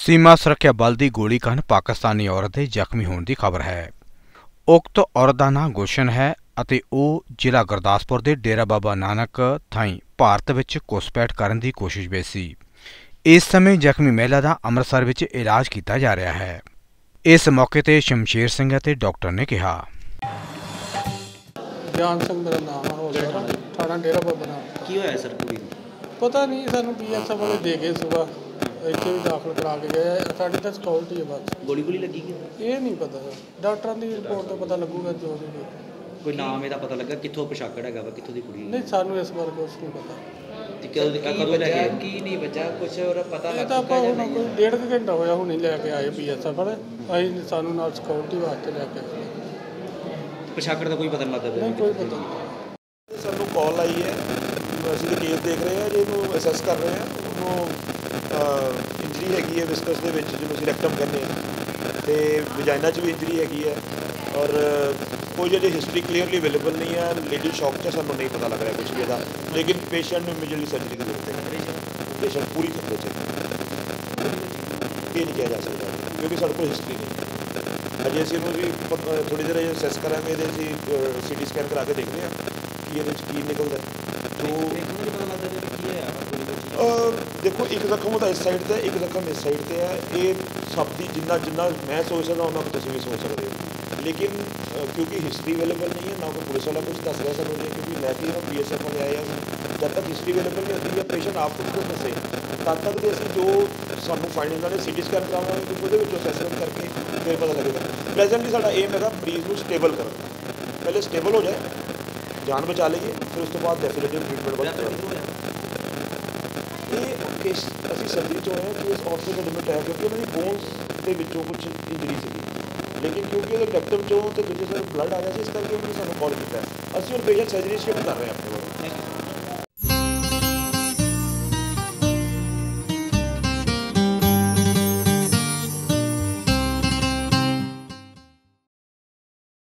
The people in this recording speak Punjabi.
ਸੀਮਾ ਸੁਰੱਖਿਆ ਬਲ ਦੀ ਗੋਲੀ ਕਾਰਨ ਪਾਕਿਸਤਾਨੀ ਔਰਤ ਦੇ ਜ਼ਖਮੀ ਹੋਣ ਦੀ ਖਬਰ ਹੈ। ਉਕਤ ਔਰਤ ਦਾ ਨਾਂ ਗੁਲਸ਼ਨ ਹੈ ਅਤੇ ਉਹ ਜ਼ਿਲ੍ਹਾ ਗੁਰਦਾਸਪੁਰ ਦੇ ਡੇਰਾ ਬਾਬਾ ਨਾਨਕ ਥਾਈ ਭਾਰਤ ਵਿੱਚ ਘੁਸਪੈਠ ਕਰਨ ਦੀ ਕੋਸ਼ਿਸ਼ ਵਿੱਚ ਸੀ। ਇਸ ਸਮੇਂ ਜ਼ਖਮੀ ਮਹਿਲਾ ਦਾ ਅੰਮ੍ਰਿਤਸਰ ਵਿੱਚ ਇਲਾਜ ਕੀਤਾ ਜਾ ਰਿਹਾ ਹੈ। ਇਸ ਮੌਕੇ ਤੇ ਸ਼ਮਸ਼ੇਰ ਸਿੰਘ ਅਤੇ ਡਾਕਟਰ ਨੇ ਕਿਹਾ। ਗਿਆਨ ਸਿੰਘ ਮੇਰਾ ਨਾਮ ਹੈ ਹੋਸਟਲ ਥਾਣਾ ਡੇਰਾ ਬਾਬਾ ਨਾਨਕ। ਕੀ ਹੋਇਆ ਸਰ? ਕੁੜੀ ਨੂੰ ਪਤਾ ਨਹੀਂ ਸਾਨੂੰ ਪੀਐਸਐਫ ਵਾਲੇ ਦੇ ਗਏ ਸੁਬਾ ਇੱਥੇ ਵੀ ਦਾਖਲ ਕਰਾ ਕੇ ਗਏ ਆ। ਸਾਡੀ ਤਾਂ ਸਕਿਉਰਟੀ ਹੈ ਬਸ। ਗੋਲੀ ਗੋਲੀ ਲੱਗੀ ਕਿ ਇਹ ਨਹੀਂ ਪਤਾ ਸਰ। ਡਾਕਟਰਾਂ ਦੀ ਰਿਪੋਰਟ ਤੋਂ ਪਤਾ ਲੱਗੂਗਾ ਜੋ ਵੀ ਹੋਊ। ਕੋਈ ਨਾਮ ਇਹਦਾ ਪਤਾ ਲੱਗਾ ਕਿੱਥੋਂ ਪਛਾਕੜ ਹੈਗਾ ਵਾ ਕਿੱਥੋਂ ਦੀ ਕੁੜੀ ਹੈ? ਨਹੀਂ ਸਾਨੂੰ ਇਸ ਬਾਰੇ ਕੁਝ ਨਹੀਂ ਪਤਾ। ਤੇ ਕਦੋਂ ਦੀ ਕੀ ਕਦੋਂ ਲੈ ਬਚਾ ਕੇ ਕੀ ਨਹੀਂ ਬਚਾ ਕੁਛ ਹੋਰ ਪਤਾ ਇਹ ਲੱਗ ਤਾਂ ਚੁੱਕਾ ਆਪਾਂ ਜਾਂ ਹੁਣ ਨਹੀਂ? ਕੋਈ ਡੇਢ ਕੁ ਘੰਟਾ ਹੋਇਆ ਹੁਣੇ ਲੈ ਕੇ ਆਏ ਪੀਐਸਐਫ ਵਾਲੇ। ਅਸੀਂ ਸਾਨੂੰ ਨਾਲ ਸਕਿਉਰਟੀ ਵਾਸਤੇ ਲੈ ਕੇ ਆਏ ਪਛਾਕੜ ਦਾ ਕੋਈ ਪਤਾ ਨਹੀਂ ਲੱਗਦਾ ਨਹੀਂ ਕੋਈ ਪਤਾ ਨਹੀਂ। ਸਾਨੂੰ ਕਾਲ ਆਈ ਹੈ। ਅਸੀਂ ਤਾਂ ਕੇਸ ਦੇਖ ਰਹੇ ਹਾਂ ਜੀ ਇਹਨੂੰ ਅਸੈਸ ਕਰ ਰਹੇ ਹਾਂ ਉਹਨੂੰ ਇੰਜਰੀ ਹੈਗੀ ਹੈ ਵਿਸਕਸ ਦੇ ਵਿੱਚ ਜਿਹਨੂੰ ਅਸੀਂ ਰੈਕਟਮ ਕਹਿੰਦੇ ਹਾਂ। ਤੇ ਵਜਾਈਨਾ 'ਚ ਵੀ ਇੰਜਰੀ ਹੈਗੀ ਹੈ ਔਰ ਕੋਈ ਜਿਹੜੀ ਹਿਸਟਰੀ ਕਲੀਅਰਲੀ ਅਵੇਲੇਬਲ ਨਹੀਂ ਹੈ। ਲੇਡੀ ਸ਼ੌਕ 'ਚ ਸਾਨੂੰ ਨਹੀਂ ਪਤਾ ਲੱਗ ਰਿਹਾ ਕੁਝ ਵੀ ਇਹਦਾ। ਲੇਕਿਨ ਪੇਸ਼ੈਂਟ ਨੂੰ ਇਮੀਡੀਏਟਲੀ ਸਰਜਰੀ ਦੀ ਜ਼ਰੂਰਤ ਹੈ ਪੇਸ਼ੈਂਟ ਪੂਰੀ ਖਤਰੇ 'ਚ ਹੈ। ਇਹ ਨਹੀਂ ਕਿਹਾ ਜਾ ਸਕਦਾ ਕਿਉਂਕਿ ਸਾਡੇ ਕੋਲ ਹਿਸਟਰੀ ਨਹੀਂ। ਅਜੇ ਅਸੀਂ ਇਹਨੂੰ ਵੀ ਥੋੜੀ ਦੇਰ ਅਜੇ ਅਸੈਸ ਕਰਾਂਗੇ। ਇਹਦੇ ਅਸੀਂ ਸੀਟੀ ਸਕੈਨ ਕਰਾ ਕੇ ਦੇਖਦੇ ਹਾਂ ਕਿ ਇਹਦੇ ਵਿੱਚ ਕੀ ਨਿਕਲਦਾ। ਹੈ। ਤੋ ਦੇਖੋ ਇੱਕ ਜ਼ਖਮ ਉਹਦਾ ਇਸ ਸਾਈਡ ਤੇ ਹੈ, ਇੱਕ ਜ਼ਖਮ ਇਸ ਸਾਈਡ ਤੇ ਹੈ। ਇਹ ਸਭ ਦੀ ਜਿੰਨਾ ਜਿੰਨਾ ਮੈਂ ਸੋਚ ਸਕਦਾ ਉਹਨਾਂ ਕੁ ਤੁਸੀਂ ਵੀ ਸੋਚ ਸਕਦੇ ਹੋ। ਲੇਕਿਨ ਕਿਉਂਕਿ ਹਿਸਟਰੀ ਅਵੇਲੇਬਲ ਨਹੀਂ ਹੈ ਨਾ ਕੋਈ ਪੁਲਿਸ ਵਾਲਾ ਕੁਝ ਦੱਸ ਰਿਹਾ ਸਾਨੂੰ ਜੀ ਕਿਉਂਕਿ ਲੈ ਕੇ ਉਹ ਪੀਐਸਐਫ ਵਾਲੇ ਆਏ ਆ। ਜਦ ਤੱਕ ਹਿਸਟਰੀ ਅਵੇਲੇਬਲ ਨਹੀਂ ਹੁੰਦੀ ਹੈ ਪੇਸ਼ੈਂਟ ਆਪ ਕੁਝ ਕੁਝ ਦੱਸੇ ਤਦ ਤੱਕ ਦੇ ਅਸੀਂ ਜੋ ਸਾਨੂੰ ਫਾਈਨਲ ਨਾਲ ਸੀਟੀ ਸਕੈਨ ਕਰਾਵਾਂਗੇ ਤੇ ਉਹਦੇ ਵਿੱਚ ਅਸੈਸਮੈਂਟ ਕਰਕੇ ਫਿਰ ਪਤਾ ਲੱਗੇਗਾ। ਪ੍ਰੈਜ਼ੈਂਟਲੀ ਸਾਡਾ ਏਮ ਹੈਗਾ ਮਰੀਜ਼ ਨੂੰ ਸਟੇਬਲ ਕਰਨਾ ਪਹਿਲੇ ਸਟੇਬਲ ਹੋ ਜਾਏ ਜਾਨ ਬਚਾ ਲਈਏ ਫਿਰ ਉਸ ਤੋਂ ਬਾਅਦ ਡੈਫੀਨਿਟਿਵ ਟ੍ਰੀਟਮੈਂਟ ਵੱਲ ਇਹ ਕੇਸ ਅਸੀਂ ਸਰਜਰੀ ਚ ਹੋਇਆ ਕੇਸ ਆਫਟਰ ਦਾ ਡਿਮਟ ਹੈ ਕਿਉਂਕਿ ਉਹਨਾਂ ਦੀ ਬੋਨਸ ਦੇ ਵਿੱਚੋਂ ਕੁਝ ਇੰਜਰੀ ਸੀਗੀ। ਲੇਕਿਨ ਕਿਉਂਕਿ ਉਹਦੇ ਡੈਕਟਮ ਚੋਂ ਤੇ ਦੂਜੇ ਸਾਈਡ ਬਲੱਡ ਆ ਰਿਹਾ ਸੀ, ਇਸ ਕਰਕੇ ਉਹਨਾਂ ਨੇ ਸਾਨੂੰ ਕਾਲ ਕੀਤਾ। ਅਸੀਂ ਹੁਣ ਪੇਸ਼ੈਂਟ ਸਰਜਰੀ ਸ਼ਿਫਟ ਕਰ ਰਹੇ ਹਾਂ ਆਪਣੇ ਵੱਲ।